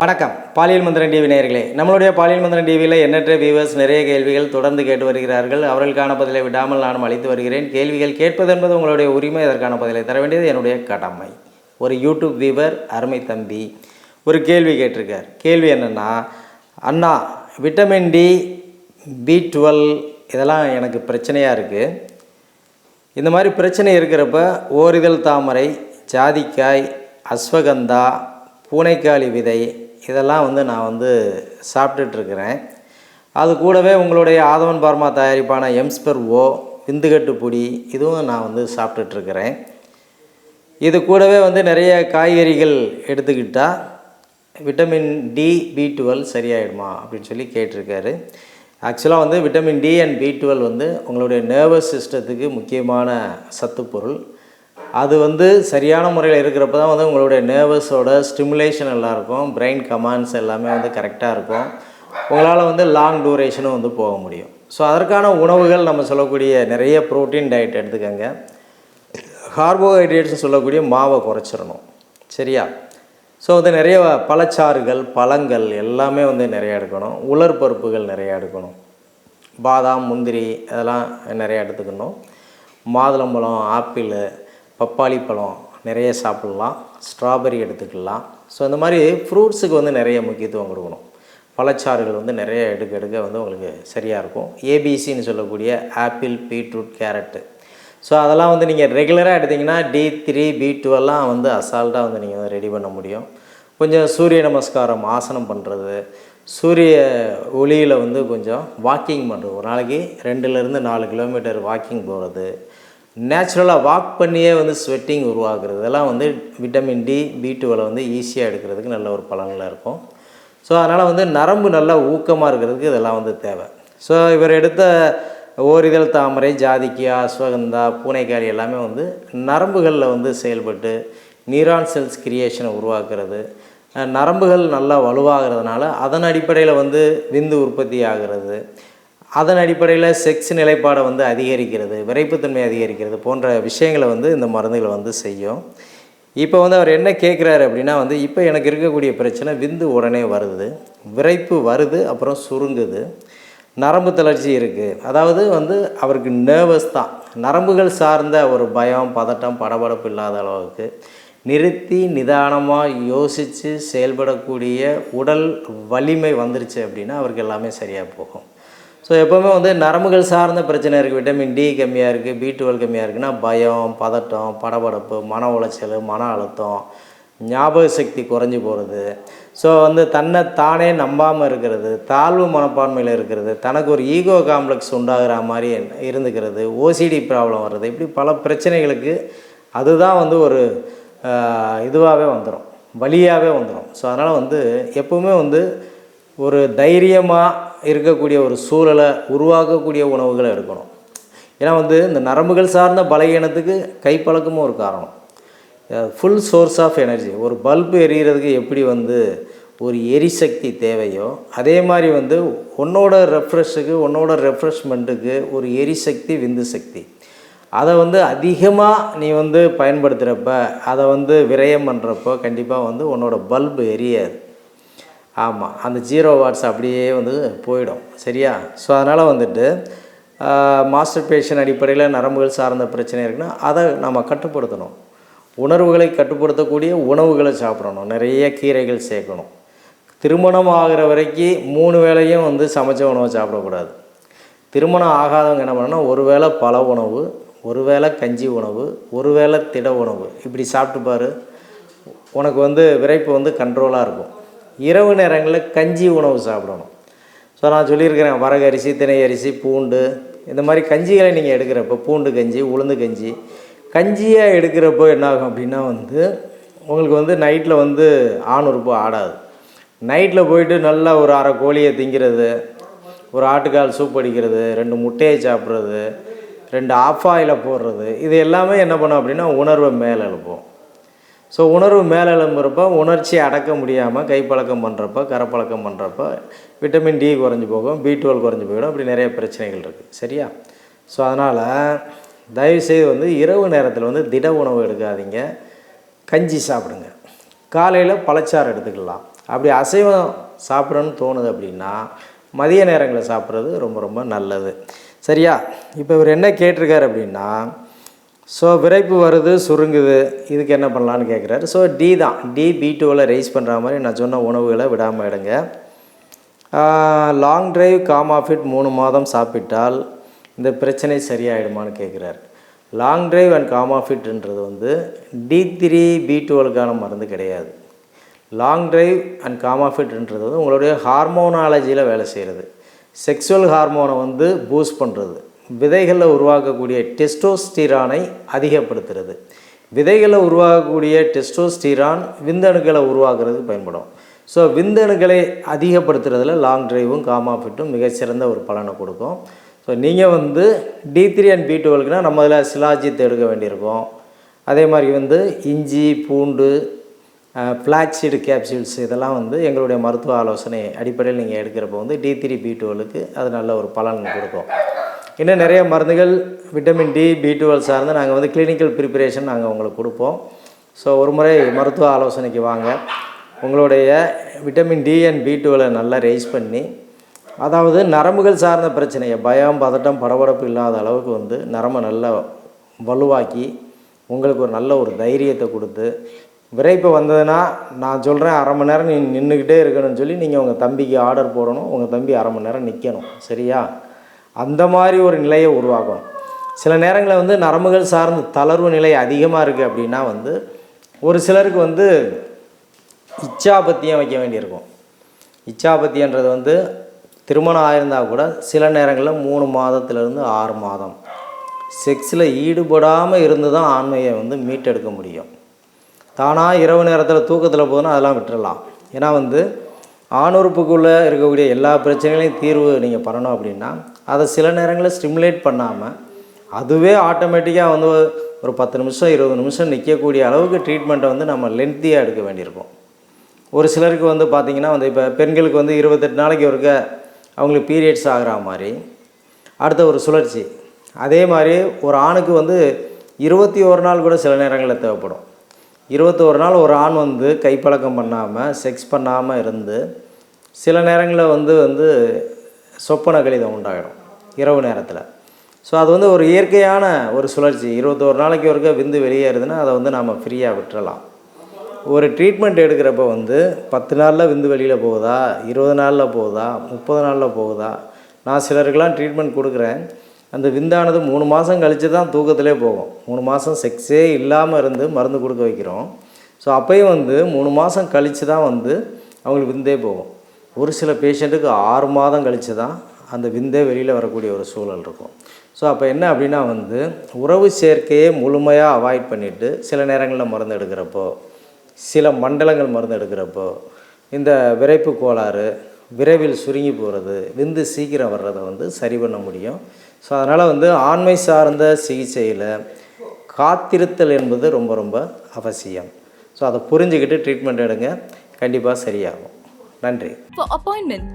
வணக்கம். பாலியல் மந்திரன் டிவி நேயர்களே நம்மளுடைய பாலியல் மந்திரன் டிவியில் எண்ணற்ற வியூவர்ஸ் நிறைய கேள்விகள் தொடர்ந்து கேட்டு வருகிறார்கள். அவர்களுக்கான பதிலை விடாமல் நானும் அளித்து வருகிறேன். கேள்விகள் கேட்பது என்பது உங்களுடைய உரிமை. அதற்கான பதிலை தர வேண்டியது என்னுடைய கடமை. ஒரு யூடியூப் வியூவர் அருமை தம்பி ஒரு கேள்வி கேட்டிருக்கார். கேள்வி என்னென்னா அண்ணா விட்டமின் டி பி டுவெல் இதெல்லாம் எனக்கு பிரச்சனையாக இருக்குது இந்த மாதிரி பிரச்சனை இருக்கிறப்ப ஓரிதழ் தாமரை ஜாதிக்காய் அஸ்வகந்தா பூனைக்காளி விதை இதெல்லாம் வந்து நான் வந்து சாப்பிட்டுட்ருக்கிறேன். அது கூடவே உங்களுடைய ஆதவன் பார்மா தயாரிப்பான எம்ஸ்பெர் ஓ விந்துகட்டு பொடி இதுவும் நான் வந்து சாப்பிட்டுட்ருக்கிறேன். இது கூடவே வந்து நிறைய காய்கறிகள் எடுத்துக்கிட்டால் விட்டமின் டி பி டுவெல் சரியாயிடுமா அப்படின்னு சொல்லி கேட்டிருக்காரு. ஆக்சுவலாக வந்து vitamin D and B twelve வந்து உங்களுடைய நர்வஸ் சிஸ்டத்துக்கு முக்கியமான சத்துப்பொருள். அது வந்து சரியான முறையில் இருக்கிறப்ப தான் வந்து உங்களுடைய நர்வஸோட ஸ்டிமுலேஷன் எல்லாம் இருக்கும். பிரெயின் கமாண்ட்ஸ் எல்லாமே வந்து கரெக்டாக இருக்கும். உங்களால் வந்து லாங் டூரேஷனும் வந்து போக முடியும். ஸோ அதற்கான உணவுகள் நம்ம சொல்லக்கூடிய நிறைய ப்ரோட்டீன் டயட் எடுத்துக்கோங்க. கார்போஹைட்ரேட்ஸ் சொல்லக்கூடிய மாவை குறைச்சிடணும். சரியா? ஸோ வந்து நிறைய பழச்சாறுகள் பழங்கள் எல்லாமே வந்து நிறைய எடுக்கணும். உலர் பருப்புகள் நிறைய எடுக்கணும். பாதாம் முந்திரி அதெல்லாம் நிறைய எடுத்துக்கணும். மாதுளம்பழம் ஆப்பிள் பப்பாளி பழம் நிறைய சாப்பிட்லாம் ஸ்ட்ராபெரி எடுத்துக்கலாம். ஸோ இந்த மாதிரி ஃப்ரூட்ஸுக்கு வந்து நிறைய முக்கியத்துவம் கொடுக்கணும். பழச்சாறுகள் வந்து நிறைய எடுக்க எடுக்க வந்து உங்களுக்கு சரியாக இருக்கும். ஏபிசின்னு சொல்லக்கூடிய ஆப்பிள் பீட்ரூட் கேரட்டு ஸோ அதெல்லாம் வந்து நீங்கள் ரெகுலராக எடுத்திங்கன்னா டி த்ரீ பி டுவெல்லாம் வந்து அசால்ட்டாக வந்து நீங்கள் ரெடி பண்ண முடியும். கொஞ்சம் சூரிய நமஸ்காரம் ஆசனம் பண்ணுறது சூரிய ஒளியில் வந்து கொஞ்சம் வாக்கிங் பண்ணுறது ஒரு நாளைக்கு ரெண்டுலேருந்து நாலு கிலோமீட்டர் வாக்கிங் போகிறது நேச்சுரலாக வாக் பண்ணியே வந்து ஸ்வெட்டிங் உருவாகிறது இதெல்லாம் வந்து விட்டமின் டி பி டுவெலை வந்து ஈஸியாக எடுக்கிறதுக்கு நல்ல ஒரு பலனில் இருக்கும். ஸோ அதனால் வந்து நரம்பு நல்லா ஊக்கமாக இருக்கிறதுக்கு இதெல்லாம் வந்து தேவை. ஸோ இவர் எடுத்த ஓரிதழ் தாமரை ஜாதிக்கியா அஸ்வகந்தா பூனைக்காரி எல்லாமே வந்து நரம்புகளில் வந்து செயல்பட்டு நியூரான் செல்ஸ் கிரியேஷனை உருவாக்குறது. நரம்புகள் நல்லா வலுவாகிறதுனால அதன் அடிப்படையில் வந்து விந்து உற்பத்தி ஆகிறது. அதன் அடிப்படையில் செக்ஸ் நிலைப்பாடை வந்து அதிகரிக்கிறது விரைப்புத்தன்மை அதிகரிக்கிறது போன்ற விஷயங்களை வந்து இந்த மருந்துகளை வந்து செய்யும். இப்போ வந்து அவர் என்ன கேட்குறாரு அப்படின்னா வந்து இப்போ எனக்கு இருக்கக்கூடிய பிரச்சனை விந்து உடனே வருது. விரைப்பு வருது அப்புறம் சுருங்குது. நரம்பு தளர்ச்சி இருக்குது அதாவது வந்து அவருக்கு நர்வஸ் தான். நரம்புகள் சார்ந்த ஒரு பயம் பதட்டம் படபடப்பு இல்லாத அளவுக்கு நிறுத்தி நிதானமாக யோசித்து செயல்படக்கூடிய உடல் வலிமை வந்துருச்சு அப்படின்னா அவருக்கு எல்லாமே சரியாக போகும். ஸோ எப்போவுமே வந்து நரம்புகள் சார்ந்த பிரச்சனை இருக்குது விட்டமின் டி கம்மியாக இருக்குது பி டுவெல் கம்மியாக இருக்குன்னா பயம் பதட்டம் படபடப்பு மன உளைச்சல் மன அழுத்தம் ஞாபக சக்தி குறைஞ்சி போகிறது ஸோ வந்து தன்னை தானே நம்பாமல் இருக்கிறது தாழ்வு மனப்பான்மையில் இருக்கிறது தனக்கு ஒரு ஈகோ காம்ப்ளெக்ஸ் உண்டாகிற மாதிரி இருந்துக்கிறது ஓசிடி ப்ராப்ளம் வர்றது இப்படி பல பிரச்சனைகளுக்கு அதுதான் வந்து ஒரு இதுவாகவே வந்துடும் வழியாகவே வந்துடும் ஸோ அதனால் வந்து எப்போவுமே வந்து ஒரு தைரியமாக இருக்கக்கூடிய ஒரு சூழலை உருவாக்கக்கூடிய உணவுகளை எடுக்கணும். ஏன்னா வந்து இந்த நரம்புகள் சார்ந்த பலகீனத்துக்கு கைப்பழக்கமும் ஒரு காரணம். ஃபுல் சோர்ஸ் ஆஃப் எனர்ஜி ஒரு பல்பு எரிகிறதுக்கு எப்படி வந்து ஒரு எரிசக்தி தேவையோ அதே மாதிரி வந்து உன்னோட ரெஃப்ரெஷ்ஷுக்கு உன்னோட ரெஃப்ரெஷ்மெண்ட்டுக்கு ஒரு எரிசக்தி விந்து சக்தி. அதை வந்து அதிகமாக நீ வந்து பயன்படுத்துகிறப்ப அதை வந்து விரயம் பண்ணுறப்போ கண்டிப்பாக வந்து உன்னோட பல்பு எரியாது. ஆமாம் அந்த ஜீரோ வாட்ஸ் அப்படியே வந்து போயிடும் சரியா? ஸோ அதனால் வந்துட்டு மாஸ்டர் பேஷன் அடிப்படையில் நரம்புகள் சார்ந்த பிரச்சனை இருக்குன்னா அதை நம்ம கட்டுப்படுத்தணும். உணர்வுகளை கட்டுப்படுத்தக்கூடிய உணவுகளை சாப்பிடணும். நிறைய கீரைகள் சேர்க்கணும். திருமணம் ஆகிற வரைக்கும் மூணு வேளையும் வந்து சமைச்ச உணவை சாப்பிடக்கூடாது. திருமணம் ஆகாதவங்க என்ன பண்ணணும் ஒரு வேளை பல உணவு ஒரு வேளை கஞ்சி உணவு ஒரு வேளை திட உணவு. இப்படி சாப்பிட்டு பாரு உனக்கு வந்து விரைப்பு வந்து கண்ட்ரோலாக இருக்கும். இரவு நேரங்களில் கஞ்சி உணவு சாப்பிடணும். ஸோ நான் சொல்லியிருக்கிறேன் வரகு அரிசி திணை அரிசி பூண்டு இந்த மாதிரி கஞ்சிகளை நீங்கள் எடுக்கிறப்போ பூண்டு கஞ்சி உளுந்து கஞ்சி கஞ்சியாக எடுக்கிறப்போ என்னாகும் அப்படின்னா வந்து உங்களுக்கு வந்து நைட்டில் வந்து ஆண் உறுப்பு ஆடாது நைட்டில் போயிட்டு நல்லா ஒரு அரை கோழியை திங்கிறது ஒரு ஆட்டுக்கால் சூப் அடிக்கிறது ரெண்டு முட்டையை சாப்பிட்றது ரெண்டு ஆஃப் ஆயிலை போடுறது இது எல்லாமே என்ன பண்ணும் அப்படின்னா உணர்வை மேலே எழுப்போம் ஸோ உணர்வு மேலே எழும்புறப்ப உணர்ச்சியை அடக்க முடியாமல் கைப்பழக்கம் பண்ணுறப்ப கரப்பழக்கம் பண்ணுறப்ப விட்டமின் டி குறைஞ்சி போகும் பி டுவெல் குறைஞ்சி போயிடும் அப்படி நிறைய பிரச்சனைகள் இருக்குது சரியா? ஸோ அதனால் தயவுசெய்து வந்து இரவு நேரத்தில் வந்து திட உணவு எடுக்காதீங்க. கஞ்சி சாப்பிடுங்க. காலையில் பழச்சாறு எடுத்துக்கலாம். அப்படி அசைவம் சாப்பிட்றேன்னு தோணுது அப்படின்னா மதிய நேரங்களில் சாப்பிட்றது ரொம்ப ரொம்ப நல்லது. சரியா? இப்போ இவர் என்ன கேட்டிருக்காரு அப்படின்னா ஸோ விரைப்பு வருது சுருங்குது. இதுக்கு என்ன பண்ணலான்னு கேட்குறாரு ஸோ டி தான். டி பி டூவில் ரைஸ் பண்ணுற மாதிரி நான் சொன்ன உணவுகளை விடாமல் எடுங்க. லாங் டிரைவ் காம் மூணு மாதம் சாப்பிட்டால் இந்த பிரச்சனை சரியாயிடுமான்னு கேட்குறாரு லாங் டிரைவ் அண்ட் காம் வந்து டி த்ரீ பி டுவெல்க்கான மருந்து கிடையாது. லாங் டிரைவ் அண்ட் காம் வந்து உங்களுடைய ஹார்மோனாலஜியில் வேலை செய்கிறது செக்ஸுவல் ஹார்மோனை வந்து பூஸ்ட் பண்ணுறது விதைகளில் உருவாக்கக்கூடிய டெஸ்டோஸ்டிரானை அதிகப்படுத்துகிறது விதைகளில் உருவாகக்கூடிய டெஸ்டோஸ்டிரான் விந்தணுக்களை உருவாக்குறதுக்கு பயன்படும். ஸோ விந்தணுக்களை அதிகப்படுத்துறதுல லாங் டிரைவும் காமாஃபிட்டும் மிகச்சிறந்த ஒரு பலனை கொடுக்கும். ஸோ நீங்கள் வந்து டி த்ரீ அண்ட் பி டுவெல்க்குனால் நம்ம அதில் சிலாஜித் எடுக்க வேண்டியிருக்கும். அதே மாதிரி வந்து இஞ்சி பூண்டு ஃப்ளாக்ஸீடு கேப்சூல்ஸ் இதெல்லாம் வந்து எங்களுடைய மருத்துவ ஆலோசனை அடிப்படையில் நீங்கள் எடுக்கிறப்போ வந்து டி த்ரீ பி டுவெலுக்கு அது நல்ல ஒரு பலன் கொடுக்கும். இன்னும் நிறைய மருந்துகள் விட்டமின் டி பி டுவெல் சார்ந்து நாங்கள் வந்து கிளினிக்கல் ப்ரிப்பரேஷன் நாங்கள் உங்களுக்கு கொடுப்போம். ஸோ ஒரு முறை மருத்துவ ஆலோசனைக்கு வாங்க. உங்களுடைய விட்டமின் டி அண்ட் பி டுவெலை நல்லா ரைஸ் பண்ணி அதாவது நரம்புகள் சார்ந்த பிரச்சனையை பயம் பதட்டம் படபடப்பு இல்லாத அளவுக்கு வந்து நரம்பை நல்லா வலுவாக்கி உங்களுக்கு ஒரு நல்ல ஒரு தைரியத்தை கொடுத்து விரைப்பு வந்ததுன்னா நான் சொல்கிறேன் அரை மணி நேரம் நீ நின்றுக்கிட்டே இருக்கணும்னு சொல்லி நீங்கள் உங்கள் தம்பிக்கு ஆர்டர் போடணும். உங்கள் தம்பி அரை மணி நேரம் நிற்கணும் சரியா? அந்த மாதிரி ஒரு நிலையை உருவாக்கணும். சில நேரங்களில் வந்து நரம்புகள் சார்ந்த தளர்வு நிலை அதிகமாக இருக்குது அப்படின்னா வந்து ஒரு சிலருக்கு வந்து இச்சாபத்தியம் வைக்க வேண்டியிருக்கும். இச்சாபத்தியன்றது வந்து திருமணம் ஆயிருந்தால் கூட சில நேரங்களில் மூணு மாதத்துலேருந்து ஆறு மாதம். செக்ஸில் ஈடுபடாமல் இருந்து தான் ஆண்மையை வந்து மீட்டெடுக்க முடியும். தானாக இரவு நேரத்தில் தூக்கத்தில் போதுன்னா அதெல்லாம் விட்டுறலாம். ஏன்னா வந்து ஆணுறுப்புக்குள்ளே இருக்கக்கூடிய எல்லா பிரச்சனைகளையும் தீர்வு நீங்கள் பண்ணணும் அப்படின்னா அதை சில நேரங்களில் ஸ்டிமுலேட் பண்ணாமல் அதுவே ஆட்டோமேட்டிக்காக வந்து ஒரு பத்து நிமிஷம் இருபது நிமிஷம் நிற்கக்கூடிய அளவுக்கு ட்ரீட்மெண்ட்டை வந்து நம்ம லென்த்தியாக எடுக்க வேண்டியிருக்கும். ஒரு சிலருக்கு வந்து பார்த்திங்கன்னா வந்து இப்போ பெண்களுக்கு வந்து இருபத்தெட்டு நாளைக்கு ஒருக்க அவங்களுக்கு பீரியட்ஸ் ஆகிற மாதிரி அடுத்த ஒரு சுழற்சி. அதே மாதிரி ஒரு ஆணுக்கு வந்து இருபத்தி ஒரு நாள் கூட சில நேரங்களில் தேவைப்படும். இருபத்தோரு நாள் ஒரு ஆண் வந்து கைப்பழக்கம் பண்ணாமல் செக்ஸ் பண்ணாமல் இருந்து சில நேரங்களில் வந்து வந்து சொப்பன கழிதம் உண்டாகிடும் இரவு நேரத்தில். ஸோ அது வந்து ஒரு இயற்கையான ஒரு சுழற்சி. இருபத்தோரு நாளைக்கு ஒருக்க விந்து வெளியேறுதுன்னா அதை வந்து நாம் ஃப்ரீயாக விட்டுறலாம். ஒரு ட்ரீட்மெண்ட் எடுக்கிறப்ப வந்து பத்து நாளில் விந்து வெளியில் போகுதா? இருபது நாளில் போகுதா? முப்பது நாளில் போகுதா? நான் சிலருக்கெல்லாம் ட்ரீட்மெண்ட் கொடுக்குறேன். அந்த விந்தானது மூணு மாதம் கழித்து தான் தூக்கத்திலே போகும். மூணு மாதம் செக்ஸே இல்லாமல் இருந்து மருந்து கொடுக்க வைக்கிறோம். ஸோ அப்போயும் வந்து மூணு மாதம் கழித்து தான் வந்து அவங்களுக்கு விந்தே போகும். ஒரு சில பேஷண்ட்டுக்கு ஆறு மாதம் கழித்து தான் அந்த விந்தே வெளியில் வரக்கூடிய ஒரு சூழல் இருக்கும். ஸோ அப்போ என்ன அப்படின்னா வந்து உறவு சேர்க்கையை முழுமையாக அவாய்ட் பண்ணிவிட்டு சில நேரங்களில் மருந்து எடுக்கிறப்போ சில மண்டலங்கள் மருந்து எடுக்கிறப்போ இந்த விரைப்பு கோளாறு விரைவில் சுருங்கி போகிறது விந்து சீக்கிரம் வர்றதை வந்து சரி பண்ண முடியும். ஸோ அதனால் வந்து ஆண்மை சார்ந்த சிகிச்சையில் காத்திருத்தல் என்பது ரொம்ப ரொம்ப அவசியம். ஸோ அதை புரிஞ்சுக்கிட்டு ட்ரீட்மெண்ட் எடுங்க. கண்டிப்பாக சரியாகும். நன்றி. Appointment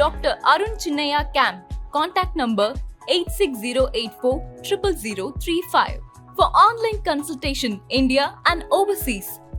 doctor Arun Chinnaiya camp contact number eight six zero eight four triple zero three five for online consultation India and overseas